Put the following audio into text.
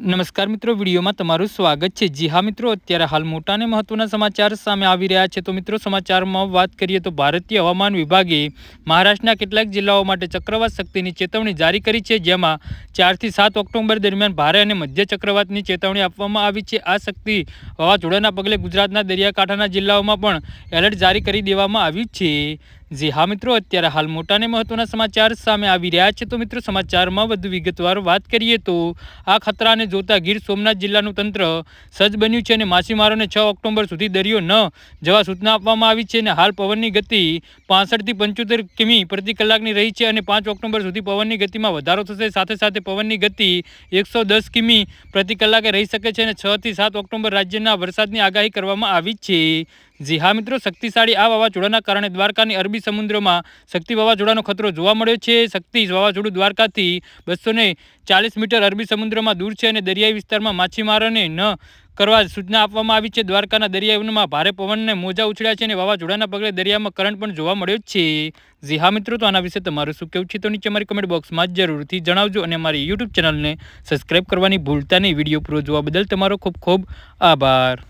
નમસ્કાર મિત્રો, વિડીયોમાં તમારું સ્વાગત છે. જી હા મિત્રો, અત્યારે હાલ મોટા અને મહત્વના સમાચાર સામે આવી રહ્યા છે. તો મિત્રો, સમાચારમાં વાત કરીએ તો ભારતીય હવામાન વિભાગે મહારાષ્ટ્રના કેટલાક જિલ્લાઓ માટે ચક્રવાત શક્તિની ચેતવણી જારી કરી છે, જેમાં ચારથી સાત ઓક્ટોબર દરમિયાન ભારે અને મધ્ય ચક્રવાતની ચેતવણી આપવામાં આવી છે. આ શક્તિ વાવાઝોડાના પગલે ગુજરાતના દરિયાકાંઠાના જિલ્લાઓમાં પણ એલર્ટ જારી કરી દેવામાં આવ્યું છે. જી હા મિત્રો, અત્યારે હાલ મોટા અને મહત્વના સમાચાર સામે આવી રહ્યા છે. તો મિત્રો, સમાચારમાં વધુ વિગતવાર વાત કરીએ તો આ ખતરાને જોતા ગીર સોમનાથ જિલ્લાનું તંત્ર સજ્જ બન્યું છે અને માછીમારોને છ ઓક્ટોબર સુધી દરિયો ન જવા સૂચના આપવામાં આવી છે અને હાલ પવનની ગતિ પાસઠથી પંચોતેર કિમી પ્રતિ કલાકની રહી છે અને પાંચ ઓક્ટોબર સુધી પવનની ગતિમાં વધારો થશે. સાથે સાથે પવનની ગતિ એકસો દસ કિમી પ્રતિ કલાકે રહી શકે છે અને છથી સાત ઓક્ટોબર રાજ્યના વરસાદની આગાહી કરવામાં આવી છે. જી હા મિત્રો, શક્તિશાળી આ વાવાઝોડાના કારણે દ્વારકાની અરબી સમુદ્રમાં શક્તિ વાવાઝોડાનો ખતરો જોવા મળ્યો છે. શક્તિ વાવાઝોડું દ્વારકાથી બસો ચાલીસ મીટર અરબી સમુદ્રમાં દૂર છે અને દરિયાઈ વિસ્તારમાં માછીમારોને ન કરવા સૂચના આપવામાં આવી છે. દ્વારકાના દરિયામાં ભારે પવનને મોજા ઉછળ્યા છે અને વાવાઝોડાના પગલે દરિયામાં કરંટ પણ જોવા મળ્યો છે. જી હા મિત્રો, તો આના વિશે તમારું શું કહેવું છે તો નીચે મારી કમેન્ટ બોક્સમાં જરૂરથી જણાવજો અને મારી યુટ્યુબ ચેનલને સબસ્ક્રાઈબ કરવાની ભૂલતા નહીં. વીડિયો પૂરો જોવા બદલ તમારો ખૂબ ખૂબ આભાર.